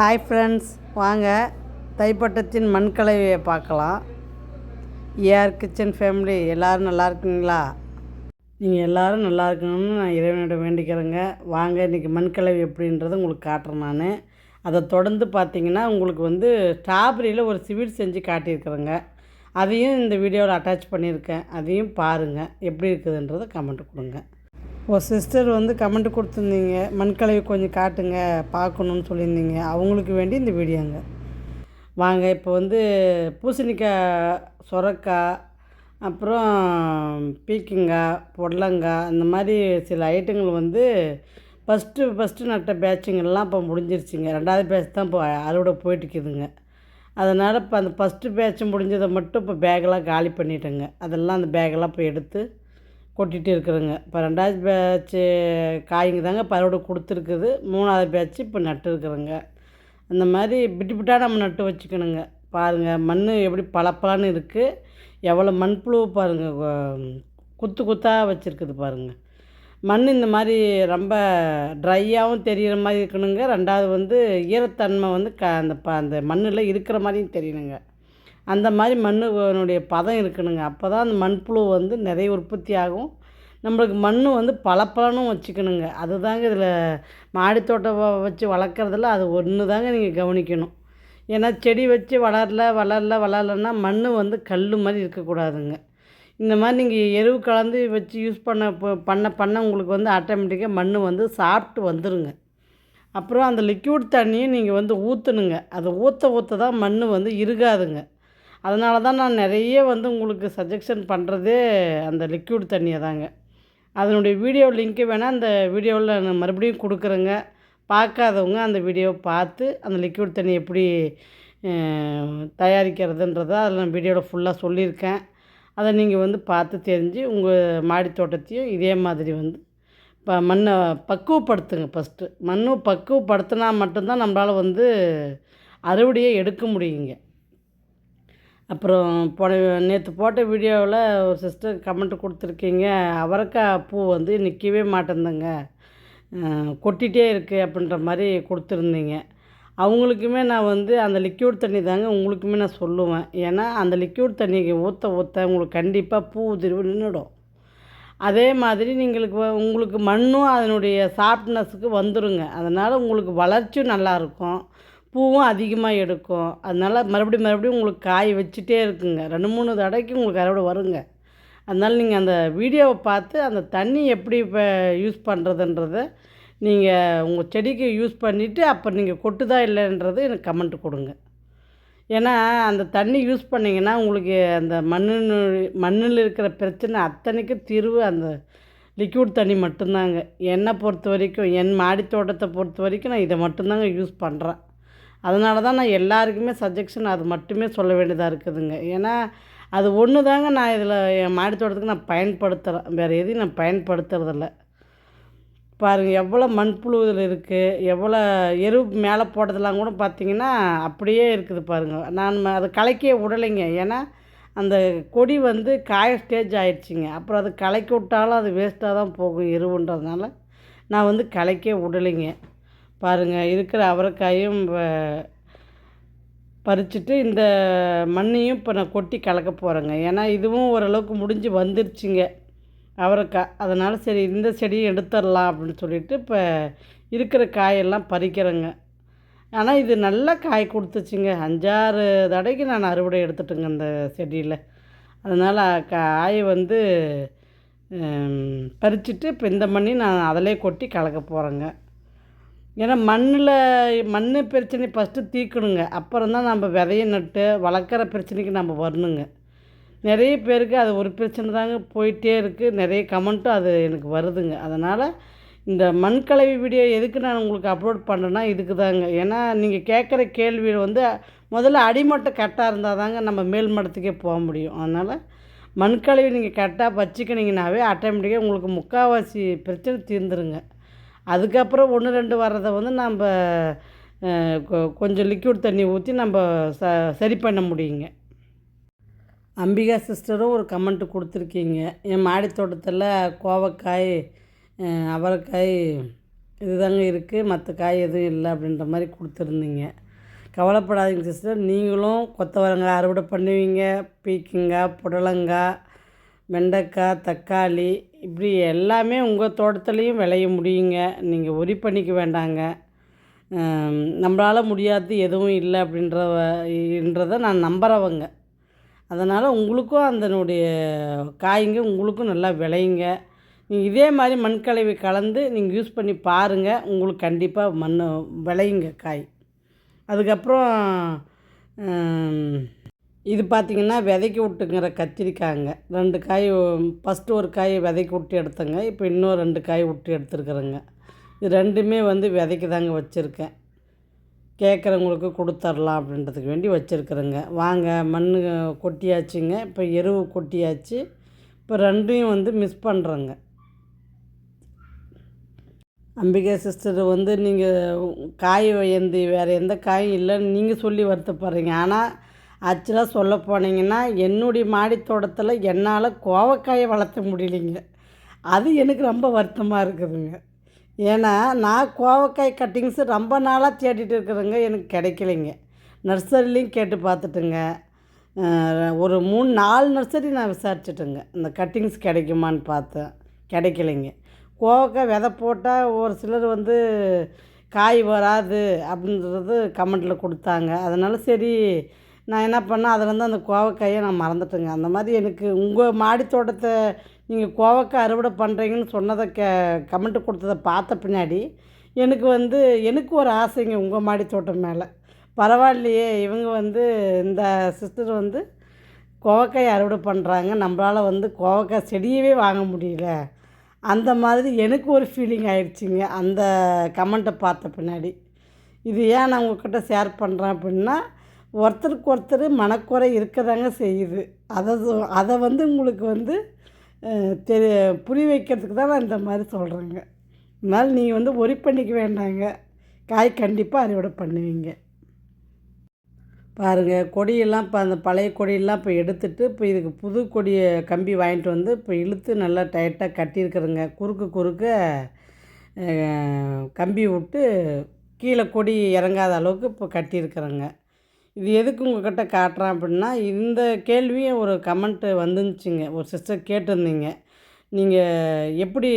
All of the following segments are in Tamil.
ஹாய் ஃப்ரெண்ட்ஸ் வாங்க. தைப்பட்டத்தின் மண்கலவையை பார்க்கலாம். ஏஆர் கிச்சன் ஃபேமிலி எல்லோரும் நல்லா இருக்குங்களா? நீங்கள் எல்லோரும் நல்லா இருக்கணும்னு நான் இறைவனிடம் வேண்டிக்கிறேங்க. வாங்க இன்றைக்கி மண்கலவை எப்படின்றத உங்களுக்கு காட்டுறேன் நான். அதை தொடர்ந்து பார்த்தீங்கன்னா உங்களுக்கு வந்து ஸ்ட்ராபெரியில் ஒரு ஸ்வீட் செஞ்சு காட்டியிருக்கிறேங்க. அதையும் இந்த வீடியோவில் அட்டாச் பண்ணியிருக்கேன். அதையும் பாருங்கள் எப்படி இருக்குதுன்றதை கமெண்ட் கொடுங்க. ஒரு சிஸ்டர் வந்து கமெண்ட் கொடுத்துருந்தீங்க. மண்கலையை கொஞ்சம் காட்டுங்க பார்க்கணுன்னு சொல்லியிருந்தீங்க. அவங்களுக்கு வேண்டி இந்த வீடியோங்க. வாங்க இப்போ வந்து பூசணிக்காய் சொரக்காய் அப்புறம் பீக்கிங்காய் பொடலங்காய் இந்த மாதிரி சில ஐட்டங்கள் வந்து ஃபஸ்ட்டு ஃபஸ்ட்டு நட்ட பேட்சுங்கள்லாம் இப்போ முடிஞ்சிருச்சுங்க. ரெண்டாவது பேட்ச் தான் இப்போ அறுவடை போயிட்டுக்குதுங்க அதனால் இப்போ அந்த ஃபஸ்ட்டு பேட்ச் முடிஞ்சதை மட்டும் இப்போ பேக்கெல்லாம் காலி பண்ணிட்டேங்க. அதெல்லாம் அந்த பேக்கெல்லாம் இப்போ எடுத்து கொட்டிகிட்டு இருக்கிறேங்க. இப்போ ரெண்டாவது பேட்ச்சு காய்ங்க தாங்க இப்போ கொடுத்துருக்குது. மூணாவது பேட்ச்சு இப்போ நட்டுருக்குறேங்க அந்த மாதிரி பிட்டு பிட்டாக நம்ம நட்டு வச்சுக்கணுங்க. பாருங்கள் மண் எப்படி பளபளன்னு இருக்குது எவ்வளோ மண்புழு பாருங்கள் குத்து குத்தாக வச்சுருக்குது பாருங்கள் மண் இந்த மாதிரி ரொம்ப ட்ரையாகவும் தெரிகிற மாதிரி இருக்கணுங்க. ரெண்டாவது வந்து ஈரத்தன்மை வந்து க அந்த ப அந்த மண்ணில் இருக்கிற மாதிரியும் தெரியணுங்க. அந்த மாதிரி மண்ணுடைய பதம் இருக்கணுங்க. அப்போ தான் அந்த மண்புழு வந்து நிறைய உற்பத்தி ஆகும். நம்மளுக்கு மண் வந்து பளபளனும் வச்சுக்கணுங்க. அதுதாங்க இதில் மாடித்தோட்டம் வச்சு வளர்க்குறதுல அது ஒன்று தாங்க நீங்கள் கவனிக்கணும். ஏன்னா செடி வச்சு வளரல வளரல வளரலன்னா மண் வந்து கல் மாதிரி இருக்கக்கூடாதுங்க. இந்த மாதிரி நீங்கள் எருவு கலந்து வச்சு யூஸ் பண்ண ப- பண்ண பண்ண உங்களுக்கு வந்து ஆட்டோமேட்டிக்காக மண் வந்து சாப்பிட்டு வந்துடுங்க அப்புறம் அந்த லிக்யூட் தண்ணியும் நீங்கள் வந்து ஊற்றணுங்க அதை ஊற்ற ஊற்ற தான் மண் வந்து இருகாதுங்க. அதனால தான் நான் நிறைய வந்து உங்களுக்கு சஜெக்ஷன் பண்ணுறதே அந்த லிக்யூட் தண்ணியை தாங்க. அதனுடைய வீடியோ லிங்க்கு வேணால் அந்த வீடியோவில் நான் மறுபடியும் கொடுக்குறேங்க. பார்க்காதவங்க அந்த வீடியோவை பார்த்து அந்த லிக்யூட் தண்ணி எப்படி தயாரிக்கிறதுன்றதை அதில் நான் வீடியோவில் ஃபுல்லாக சொல்லியிருக்கேன். அதை நீங்கள் வந்து பார்த்து தெரிஞ்சு உங்கள் மாடி தோட்டத்தையும் இதே மாதிரி வந்து இப்போ மண்ணை பக்குவப்படுத்துங்க ஃபஸ்ட்டு மண்ணும் பக்குவப்படுத்தினா மட்டும்தான் நம்மளால் வந்து அறுவடையை எடுக்க முடியுங்க. அப்புறம் போன நேற்று போட்ட வீடியோவில் ஒரு சிஸ்டர் கமெண்ட் கொடுத்துருக்கீங்க. அவரைக்காய் பூ வந்து நிற்கவே மாட்டேங்குதுங்க கொட்டிகிட்டே இருக்குது அப்படின்ற மாதிரி கொடுத்துருந்தீங்க. அவங்களுக்குமே நான் வந்து அந்த லிக்யூட் தண்ணி தாங்க உங்களுக்குமே நான் சொல்லுவேன். ஏன்னா அந்த லிக்யூட் தண்ணி ஊற்ற ஊற்ற உங்களுக்கு கண்டிப்பாக பூ உதிர்வு நின்றுடும். அதே மாதிரி நீங்களுக்கு உங்களுக்கு மண்ணும் அதனுடைய சாஃப்ட்னஸுக்கு வந்துருங்க. அதனால் உங்களுக்கு வளர்ச்சியும் நல்லாயிருக்கும் பூவும் அதிகமாக எடுக்கும். அதனால் மறுபடியும் மறுபடியும் உங்களுக்கு காய் வச்சுட்டே இருக்குங்க. ரெண்டு மூணு தடவைக்கு உங்களுக்கு அறுவடை வருங்க. அதனால் நீங்கள் அந்த வீடியோவை பார்த்து அந்த தண்ணி எப்படி இப்போ யூஸ் பண்ணுறதுன்றத நீங்கள் உங்கள் செடிக்கு யூஸ் பண்ணிவிட்டு அப்போ நீங்கள் கொட்டுதா இல்லைன்றது எனக்கு கமெண்ட் கொடுங்க. ஏன்னா அந்த தண்ணி யூஸ் பண்ணிங்கன்னா உங்களுக்கு அந்த மண்ணு மண்ணில் இருக்கிற பிரச்சனை அத்தனைக்கும் தீர்வு அந்த லிக்விட் தண்ணி மட்டும்தாங்க. என்னை பொறுத்த வரைக்கும் என் மாடி தோட்டத்தை பொறுத்த வரைக்கும் நான் இதை மட்டும்தாங்க யூஸ் பண்ணுறேன் அதனால தான் நான் எல்லாருக்குமே சஜெக்ஷன் அது மட்டுமே சொல்ல வேண்டியதாக இருக்குதுங்க. ஏன்னா அது ஒன்று தாங்க நான் இதில் என் மாடி தோட்டத்துக்கு நான் பயன்படுத்துகிறேன் வேறு எதையும் நான் பயன்படுத்துறதில்ல. பாருங்கள் எவ்வளோ மண்புழு இதில் இருக்குது எவ்வளோ எரு மேலே போட்டதெல்லாம் கூட பார்த்தீங்கன்னா அப்படியே இருக்குது பாருங்கள் நான் ம- அதை கலைக்கே விடலைங்க. ஏன்னா அந்த கொடி வந்து காய ஸ்டேஜ் ஆயிடுச்சிங்க. அப்புறம் அது கலக்கி விட்டாலும் அது வேஸ்ட்டாக தான் போகும் எருவுன்றதுனால. நான் வந்து கலைக்கே விடலைங்க. பாருங்கள் இருக்கிற அவரைக்காயும் பறிச்சுட்டு இந்த மண்ணையும் இப்போ நான் கொட்டி கலக்க போகிறேங்க ஏன்னா இதுவும் ஓரளவுக்கு முடிஞ்சு வந்துருச்சுங்க அவரைக்காய் அதனால் சரி இந்த செடியும் எடுத்துடலாம் அப்படின்னு சொல்லிட்டு இப்போ இருக்கிற காயெல்லாம் பறிக்கிறேங்க. ஆனால் இது நல்லா காய் கொடுத்துச்சுங்க. அஞ்சாறு தடவைக்கு நான் அறுவடை எடுத்துட்டேங்க அந்த செடியில். அதனால் காயை வந்து பறிச்சுட்டு இப்போ இந்த மண்ணி நான் அதிலே கொட்டி கலக்க போகிறேங்க ஏன்னா மண்ணில் மண் பிரச்சனை ஃபஸ்ட்டு தீர்க்கணுங்க. அப்புறம் தான் நம்ம விதைய நட்டு வளர்க்குற பிரச்சனைக்கு நம்ம வரணுங்க. நிறைய பேருக்கு அது ஒரு பிரச்சனை தாங்க போயிட்டே இருக்குது நிறைய கமெண்ட்டும் அது எனக்கு வருதுங்க. அதனால் இந்த மண்கலவி வீடியோ எதுக்கு நான் உங்களுக்கு அப்லோட் பண்ணுறேன்னா இதுக்கு தாங்க. ஏன்னா நீங்கள் கேட்குற கேள்வி வந்து முதல்ல அடிமட்டம் கரெக்டாக இருந்தால் தாங்க நம்ம மேல் மட்டத்துக்கே போக முடியும். அதனால் மண்கலவி நீங்கள் கரெக்டாக வச்சுக்கினீங்கனாவே ஆட்டோமேட்டிக்காக உங்களுக்கு முக்கால்வாசி பிரச்சனை தீர்ந்துருங்க. அதுக்கப்புறம் ஒன்று ரெண்டு வர்றதை வந்து நம்ம கொ- கொஞ்சம் லிக்யூட் தண்ணி ஊற்றி நம்ம ச சரி பண்ண முடியுங்க. அம்பிகா சிஸ்டரும் ஒரு கமெண்ட் கொடுத்துருக்கீங்க. என் மாடி தோட்டத்தில் கோவக்காய் அவரைக்காய் இதுதாங்க இருக்குது மற்ற காய் எதுவும் இல்லை அப்படின்ற மாதிரி கொடுத்துருந்தீங்க. கவலைப்படாதீங்க சிஸ்டர் நீங்களும் கொத்தவரங்காய் அறுவடை பண்ணுவீங்க. பீக்கிங்காய் புடலங்காய் வெண்டைக்காய் தக்காளி இப்படி எல்லாமே உங்கள் தோட்டத்துலேயும் விளைய முடியுங்க. நீங்கள் ஒரி பண்ணிக்க வேண்டாங்க. நம்மளால் முடியாது எதுவும் இல்லை அப்படின்ற என்றதை நான் நம்புகிறவங்க அதனால் உங்களுக்கும் அதனுடைய காய்ங்க உங்களுக்கும் நல்லா விளையுங்க. நீங்கள் இதே மாதிரி மண்கலவை கலந்து நீங்கள் யூஸ் பண்ணி பாருங்கள் உங்களுக்கு கண்டிப்பாக மண் விளையுங்க காய். அதுக்கப்புறம் இது பார்த்திங்கன்னா விதைக்கி விட்டுங்கிற கத்திரிக்காய்ங்க. ரெண்டு காய் ஃபஸ்ட்டு ஒரு காய் விதைக்கி விட்டு எடுத்தேங்க. இப்போ இன்னும் ரெண்டு காய் விட்டு எடுத்துருக்குறேங்க. இது ரெண்டுமே வந்து விதைக்கு தாங்க வச்சுருக்கேன். கேட்குறவங்களுக்கு கொடுத்துர்லாம் அப்படின்றதுக்கு வேண்டி வச்சுருக்குறேங்க. வாங்க மண் கொட்டியாச்சுங்க. இப்போ எருவு கொட்டியாச்சு. இப்போ ரெண்டையும் வந்து மிஸ் பண்ணுறேங்க அம்பிகா சிஸ்டர் வந்து நீங்கள் காய் எந்த வேறு எந்த காயும் இல்லைன்னு நீங்கள் சொல்லி வருத்தப்படுறீங்க. ஆனால் ஆக்சுவலாக சொல்ல போனீங்கன்னா என்னுடைய மாடித்தோட்டத்தில் என்னால் கோவக்காயை வளர்த்த முடியலைங்க. அது எனக்கு ரொம்ப வருத்தமாக இருக்குதுங்க. ஏன்னா நான் கோவக்காய் கட்டிங்ஸு ரொம்ப நாளாக தேடிட்டு இருக்கிறேங்க எனக்கு கிடைக்கலைங்க. நர்சரிலையும் கேட்டு பார்த்துட்டுங்க. ஒரு மூணு நாலு நர்சரி நான் விசாரிச்சுட்டுங்க. இந்த கட்டிங்ஸ் கிடைக்குமான்னு பார்த்தேன். கிடைக்கலைங்க. கோவக்காய் விதை போட்டால் ஒரு சிலர் வந்து காய் வராது அப்படின்றது கமெண்ட்டில் கொடுத்தாங்க. அதனால் சரி நான் என்ன பண்ணேன் அதில் வந்து அந்த கோவக்காயை நான் மறந்துட்டேங்க. அந்த மாதிரி எனக்கு உங்கள் மாடி தோட்டத்தை நீங்கள் கோவக்காய் அறுவடை பண்ணுறீங்கன்னு சொன்னதை கே கமெண்ட்டு கொடுத்ததை பார்த்த பின்னாடி எனக்கு வந்து எனக்கு ஒரு ஆசைங்க உங்கள் மாடி தோட்டம் மேலே. பரவாயில்லையே இவங்க வந்து இந்த சிஸ்டர் வந்து கோவக்காய் அறுவடை பண்ணுறாங்க நம்மளால் வந்து கோவக்காய் செடியவே வாங்க முடியல. அந்த மாதிரி எனக்கு ஒரு ஃபீலிங் ஆயிடுச்சுங்க அந்த கமெண்ட்டை பார்த்த பின்னாடி. இது ஏன் நான் உங்கள்கிட்ட ஷேர் பண்ணுறேன் அப்படின்னா ஒருத்தருக்கு ஒருத்தர் மனக்குறை இருக்கதாங்க செய்யுது. அதை அதை வந்து உங்களுக்கு வந்து தெரி புரிய வைக்கிறதுக்கு தான் நான் இந்த மாதிரி சொல்கிறேங்க அதனால் நீங்கள் வந்து ஒரி பண்ணிக்க வேண்டாங்க. காய் கண்டிப்பாக அறுவடை பண்ணுவீங்க. பாருங்கள் கொடியெல்லாம் இப்போ அந்த பழைய கொடியெல்லாம் இப்போ எடுத்துகிட்டு இப்போ இதுக்கு புது கொடியை கம்பி வாங்கிட்டு வந்து இப்போ இழுத்து நல்லா டைட்டாக கட்டியிருக்கிறேங்க. குறுக்கு குறுக்க கம்பி விட்டு கீழே கொடி இறங்காத அளவுக்கு இப்போ கட்டியிருக்கிறேங்க. இது எதுக்கு உங்கள்கிட்ட காட்டுறேன் அப்படின்னா இந்த கேள்வியும் ஒரு கமெண்ட்டு வந்துருந்துச்சிங்க ஒரு சிஸ்டர் கேட்டிருந்தீங்க. நீங்கள் எப்படி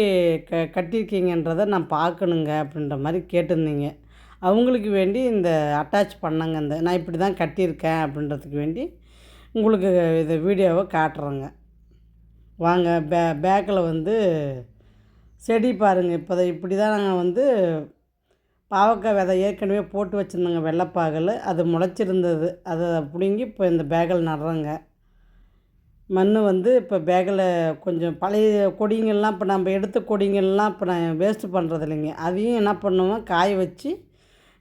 க கட்டியிருக்கீங்கன்றதை நான் பார்க்கணுங்க அப்படின்ற மாதிரி கேட்டிருந்தீங்க. அவங்களுக்கு வேண்டி இந்த அட்டாச் பண்ணங்க இந்த நான் இப்படி தான் கட்டியிருக்கேன் அப்படின்றதுக்கு வேண்டி உங்களுக்கு இந்த வீடியோவை காட்டுறேங்க. வாங்க பே பேக்கில் வந்து செடி பாருங்கள் இப்போ இப்படி தான் நாங்கள் வந்து பாவக்காய் விதை ஏற்கனவே போட்டு வச்சுருந்தோங்க வெள்ளைப்பாகல். அது முளைச்சிருந்தது. அதை பிடுங்கி இப்போ இந்த பேக்கில் நடுறோங்க. மண் வந்து இப்போ பேக்கில் கொஞ்சம் பழைய கொடிங்கள்லாம் இப்போ நம்ம எடுத்த கொடிங்கள்லாம் இப்போ நான் வேஸ்ட்டு பண்ணுறது இல்லைங்க. அதையும் என்ன பண்ணுவோம்? காய வச்சு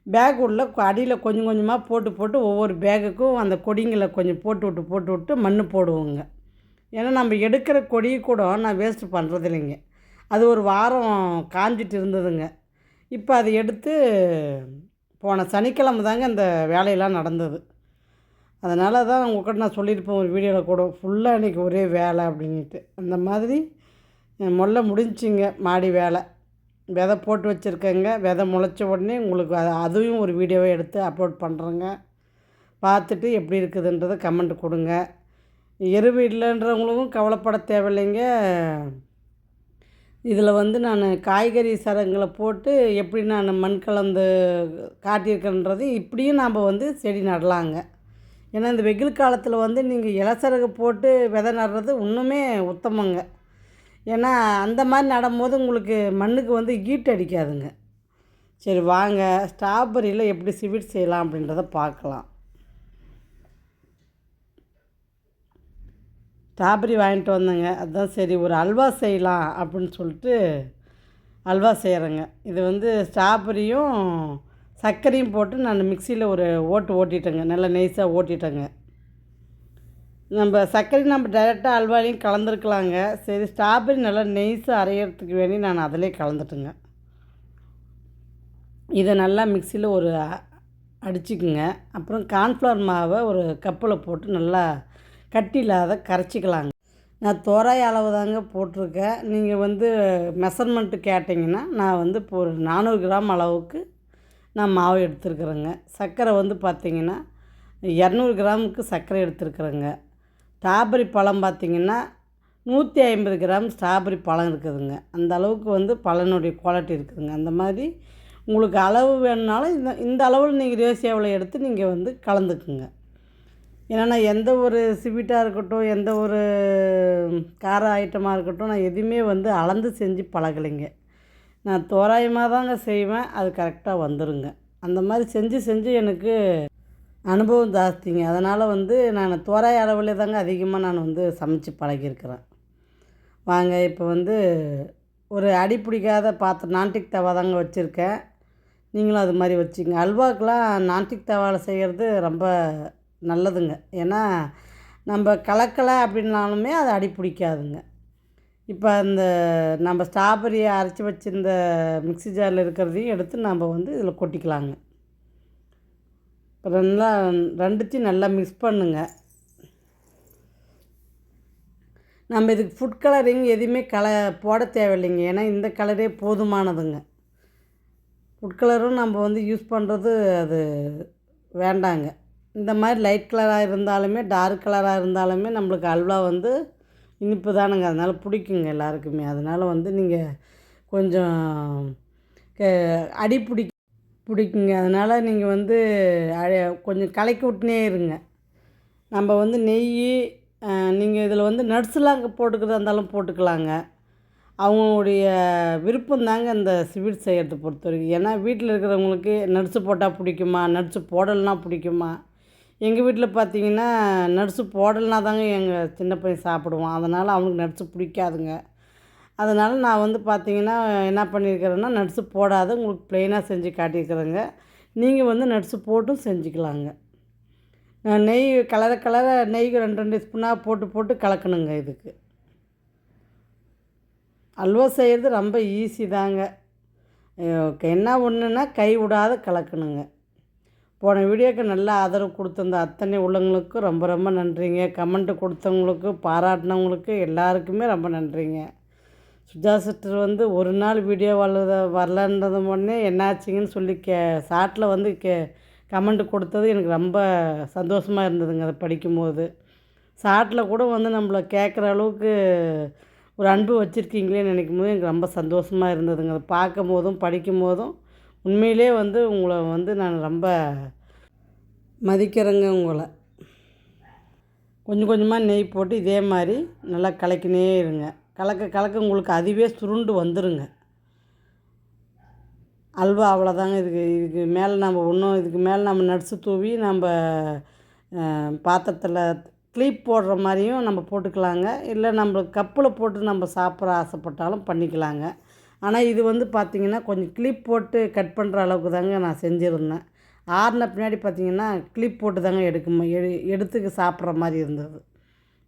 பேக் உள்ள அடியில் கொஞ்சம் கொஞ்சமாக போட்டு போட்டு ஒவ்வொரு பேகுக்கும் அந்த கொடிங்களை கொஞ்சம் போட்டு விட்டு போட்டு விட்டு மண் போடுவோங்க. ஏன்னா நம்ம எடுக்கிற கொடி கூட நான் வேஸ்ட்டு பண்ணுறது இல்லைங்க. அது ஒரு வாரம் காஞ்சிட்டு இருந்ததுங்க. இப்போ அதை எடுத்து போன சனிக்கிழமை தாங்க இந்த வேலையெல்லாம் நடந்தது. அதனால தான் உங்கள்கிட்ட நான் சொல்லியிருப்பேன் ஒரு வீடியோவில் கூட ஃபுல்லாக இன்றைக்கி ஒரே வேலை அப்படின்ட்டு அந்த மாதிரி முல்ல முடிஞ்சிங்க மாடி வேலை. விதை போட்டு வச்சுருக்கேங்க விதை முளைச்ச உடனே உங்களுக்கு அது அதுவும் ஒரு வீடியோவை எடுத்து அப்லோட் பண்ணுறேங்க பார்த்துட்டு எப்படி இருக்குதுன்றதை கமெண்ட் கொடுங்க. எருவு இல்லைன்றவங்களுக்கும் கவலைப்பட தேவையில்லைங்க. இதில் வந்து நான் காய்கறி சரங்களை போட்டு எப்படி நான் மண் கலந்து காட்டியிருக்கேன்றது இப்படியும் நாம் வந்து செடி நடலாங்க. ஏன்னா இந்த வெயில் காலத்தில் வந்து நீங்கள் இலசரகு போட்டு விதை நடுறது இன்னுமே உத்தமங்க. ஏன்னா அந்த மாதிரி நடும்போது உங்களுக்கு மண்ணுக்கு வந்து ஈட்டு அடிக்காதுங்க. சரி வாங்க ஸ்ட்ராபெரியில் எப்படி ஸ்வீட் செய்யலாம் அப்படின்றத பார்க்கலாம். ஸ்ட்ராபெரி வாங்கிட்டு வந்தேங்க. அதுதான் சரி ஒரு அல்வா செய்யலாம் அப்படின்னு சொல்லிட்டு அல்வா செய்கிறேங்க இது வந்து ஸ்ட்ராபெரியும் சர்க்கரையும் போட்டு நான் மிக்சியில் ஒரு ஓட்டு ஓட்டிட்டேங்க. நல்லா நெய்ஸாக ஓட்டிட்டேங்க. நம்ம சர்க்கரை நம்ம டைரெக்டாக அல்வாலையும் கலந்துருக்கலாங்க. சரி ஸ்ட்ராபெரி நல்லா நெய்ஸாக அரைகிறதுக்கு வேண்டி நான் அதிலே கலந்துட்டேங்க. இதை நல்லா மிக்சியில் ஒரு அடிச்சுக்குங்க. அப்புறம் கார்ன்ஃப்ளவர் மாவை ஒரு கப்பில் போட்டு நல்லா கட்டில்லாத கரைச்சிக்கலாங்க. நான் தோராய அளவு தாங்க போட்டிருக்கேன். நீங்கள் வந்து மெஷர்மெண்ட்டு கேட்டிங்கன்னா நான் வந்து இப்போ ஒரு நானூறு கிராம் அளவுக்கு நான் மாவு எடுத்துருக்குறேங்க. சர்க்கரை வந்து பார்த்திங்கன்னா இரநூறு கிராமுக்கு சர்க்கரை எடுத்துருக்குறேங்க. ஸ்ட்ராபெரி பழம் பார்த்திங்கன்னா நூற்றி ஐம்பது கிராம் ஸ்ட்ராபெரி பழம் இருக்குதுங்க. அந்த அளவுக்கு வந்து பழனுடைய குவாலிட்டி இருக்குதுங்க. அந்த மாதிரி உங்களுக்கு அளவு வேணுனாலும் இந்த இந்த அளவில் நீங்கள் ரேசியோவில் எடுத்து நீங்கள் வந்து கலந்துக்குங்க. ஏன்னா எந்த ஒரு ஸ்வீட்டாக இருக்கட்டும் எந்த ஒரு கார ஐட்டமாக இருக்கட்டும் நான் எதுவுமே வந்து அளந்து செஞ்சு பழகலைங்க. நான் தோராயமாக தாங்க செய்வேன் அது கரெக்டாக வந்துடுங்க அந்த மாதிரி செஞ்சு செஞ்சு எனக்கு அனுபவம் ஜாஸ்திங்க. அதனால் வந்து நான் தோராய அளவில் தாங்க அதிகமாக நான் வந்து சமைச்சு பழகியிருக்கிறேன். வாங்க இப்போ வந்து ஒரு அடி பிடிக்காத பாத்திரம் நான்டிக் தவா தாங்க வச்சுருக்கேன். நீங்களும் அது மாதிரி வச்சுங்க. அல்வாக்கெலாம் நான்டிக் தவாவில் செய்கிறது ரொம்ப நல்லதுங்க. ஏன்னா நம்ம கலக்கலை அப்படின்னாலுமே அது அடி பிடிக்காதுங்க. இப்போ அந்த நம்ம ஸ்ட்ராபெரியை அரைச்சி வச்சிருந்த மிக்ஸி ஜாரில் இருக்கிறதையும் எடுத்து நம்ம வந்து இதில் கொட்டிக்கலாங்க. இப்போ நல்லா ரெண்டுத்தையும் நல்லா மிக்ஸ் பண்ணுங்க. நம்ம இதுக்கு ஃபுட் கலரிங் எதுவுமே கல போட தேவையில்லைங்க. ஏன்னா இந்த கலரே போதுமானதுங்க. ஃபுட் கலரும் நம்ம வந்து யூஸ் பண்ணுறது அது வேண்டாங்க. இந்த மாதிரி லைட் கலராக இருந்தாலுமே டார்க் கலராக இருந்தாலுமே நம்மளுக்கு அல்வா வந்து இனிப்பு தானுங்க. அதனால் பிடிக்குங்க எல்லாருக்குமே. அதனால் வந்து நீங்கள் கொஞ்சம் க- அடி பிடி பிடிக்குங்க. அதனால் நீங்கள் வந்து அழ- கொஞ்சம் கலக்கி விட்டுனே இருங்க. நம்ம வந்து நெய் நீங்கள் இதில் வந்து நட்ஸ்லாம் போட்டுக்கிறதா இருந்தாலும் போட்டுக்கலாங்க. அவங்களுடைய விருப்பம் தாங்க இந்த ஸ்வீட் செய்கிறத பொறுத்த வரைக்கும். ஏன்னா வீட்டில் இருக்கிறவங்களுக்கு நட்ஸு போட்டால் பிடிக்குமா? நட்ஸு போடலைன்னா பிடிக்குமா? எங்கள் வீட்டில் பார்த்தீங்கன்னா நட்ஸு போடலைனா தாங்க எங்கள் சின்ன பையன் சாப்பிடுவான். அதனால் அவனுக்கு நட்ஸு பிடிக்காதுங்க. அதனால் நான் வந்து பார்த்தீங்கன்னா என்ன பண்ணியிருக்கிறேன்னா நட்ஸு போடாத உங்களுக்கு ப்ளெயினாக செஞ்சு காட்டியிருக்கிறேங்க. நீங்கள் வந்து நட்ஸு போட்டும் செஞ்சுக்கலாங்க. நெய் கலர கலர நெய் ரெண்டு ரெண்டு ஸ்பூனாக போட்டு போட்டு கலக்கணுங்க இதுக்கு. அல்வா செய்கிறது ரொம்ப ஈஸி தாங்க. என்ன ஒன்றுன்னா கை விடாத கலக்கணுங்க. போன வீடியோக்கு நல்ல ஆதரவு கொடுத்துருந்த அத்தனை உள்ளவங்களுக்கும் ரொம்ப ரொம்ப நன்றிங்க. கமெண்ட்டு கொடுத்தவங்களுக்கு பாராட்டினவங்களுக்கு எல்லாருக்குமே ரொம்ப நன்றிங்க. சுஜா சிஸ்டர் வந்து ஒரு நாள் வீடியோ வரல வரலன்றது உடனே என்னாச்சுங்கன்னு சொல்லி கே சாட்டில் வந்து கே கமெண்ட் கொடுத்தது எனக்கு ரொம்ப சந்தோஷமாக இருந்ததுங்க அதை படிக்கும்போது. சாட்டில் கூட வந்து நம்மளை கேட்குற அளவுக்கு ஒரு அன்பு வச்சுருக்கீங்களேன்னு நினைக்கும் போது எனக்கு ரொம்ப சந்தோஷமாக இருந்ததுங்க. அதை பார்க்கும் போதும் படிக்கும் போதும் உண்மையிலே வந்து உங்களை வந்து நான் ரொம்ப மதிக்கிறேங்க உங்களை. கொஞ்சம் கொஞ்சமாக நெய் போட்டு இதே மாதிரி நல்லா கலக்கினே இருங்க. கலக்க கலக்க உங்களுக்கு அதுவே சுருண்டு வந்துடுங்க அல்வா அவ்வளோதாங்க இதுக்கு இதுக்கு மேலே நம்ம ஒன்றும் இதுக்கு மேலே நம்ம நட்ஸு தூவி நம்ம பாத்திரத்தில் க்ளீப் போடுற மாதிரியும் நம்ம போட்டுக்கலாங்க. இல்லை நம்ம கப்பில் போட்டு நம்ம சாப்பிட ஆசைப்பட்டாலும் பண்ணிக்கலாங்க. ஆனால் இது வந்து பார்த்திங்கன்னா கொஞ்சம் கிளிப் போட்டு கட் பண்ணுற அளவுக்கு தாங்க நான் செஞ்சுருந்தேன். ஆறின பின்னாடி பார்த்திங்கன்னா கிளிப் போட்டு தாங்க எடுக்க எடு எடுத்துக்கு சாப்பிட்ற மாதிரி இருந்தது.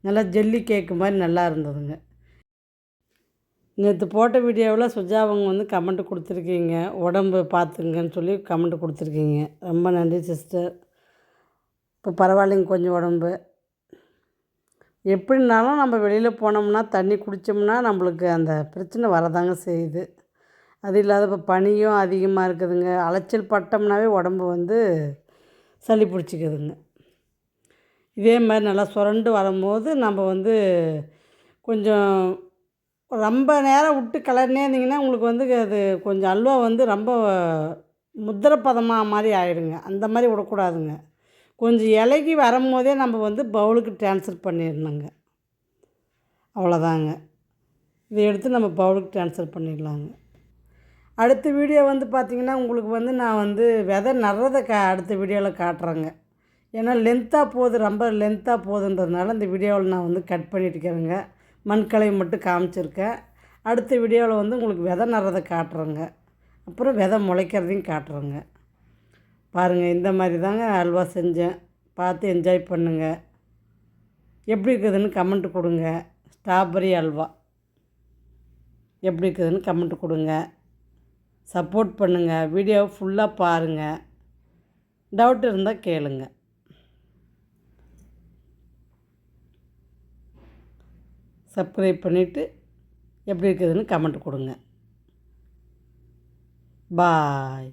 நல்லா ஜெல்லி கேக்கு மாதிரி நல்லா இருந்ததுங்க. நேற்று போட்ட வீடியோவில் சுஜாவங்க வந்து கமெண்ட் கொடுத்துருக்கீங்க. உடம்பு பார்த்துங்கன்னு சொல்லி கமெண்ட் கொடுத்துருக்கீங்க. ரொம்ப நன்றி சிஸ்டர் இப்போ பரவாயில்லைங்க கொஞ்சம் உடம்பு. எப்படினாலும் நம்ம வெளியில் போனோம்னா தண்ணி குடித்தோம்னா நம்மளுக்கு அந்த பிரச்சனை வரதாங்க செய்யுது. அது இல்லாத இப்போ பனியும் அதிகமாக இருக்குதுங்க. அலைச்சல் பட்டோம்னாவே உடம்பு வந்து சளி பிடிச்சிக்குதுங்க. இதே மாதிரி நல்லா சுரண்டு வரும்போது நம்ம வந்து கொஞ்சம் ரொம்ப நேரம் விட்டு கலர்னே இருந்தீங்கன்னா உங்களுக்கு வந்து அது கொஞ்சம் அல்வா வந்து ரொம்ப முத்திரப்பதமாக மாதிரி ஆயிடுங்க. அந்த மாதிரி விடக்கூடாதுங்க. கொஞ்சம் இலைக்கு வரும்போதே நம்ம வந்து பவுலுக்கு ட்ரான்ஸ்ஃபர் பண்ணிடணுங்க. அவ்வளோதாங்க. இதை எடுத்து நம்ம பவுலுக்கு ட்ரான்ஸ்ஃபர் பண்ணிடலாங்க. அடுத்த வீடியோ வந்து பார்த்திங்கன்னா உங்களுக்கு வந்து நான் வந்து விதை நடுறதை கா அடுத்த வீடியோவில் காட்டுறேங்க. ஏன்னா லென்த்தாக போகுது ரொம்ப லென்த்தாக போகுதுன்றதுனால இந்த வீடியோவில் நான் வந்து கட் பண்ணிட்டுருக்கேங்க மண்கலை மட்டும் காமிச்சிருக்கேன். அடுத்த வீடியோவில் வந்து உங்களுக்கு விதை நடுறதை காட்டுறேங்க. அப்புறம் விதை முளைக்கிறதையும் காட்டுறேங்க. பாருங்கள் இந்த மாதிரி தாங்க அல்வா செஞ்சேன். பார்த்து என்ஜாய் பண்ணுங்கள் எப்படி இருக்குதுன்னு கமெண்ட் கொடுங்க. ஸ்ட்ராபெரி அல்வா. எப்படி இருக்குதுன்னு கமெண்ட் கொடுங்க. சப்போர்ட் பண்ணுங்கள் வீடியோவை ஃபுல்லாக பாருங்கள் டவுட் இருந்தால் கேளுங்க. சப்ஸ்கிரைப் பண்ணிவிட்டு எப்படி இருக்குதுன்னு கமெண்ட் கொடுங்க. பாய்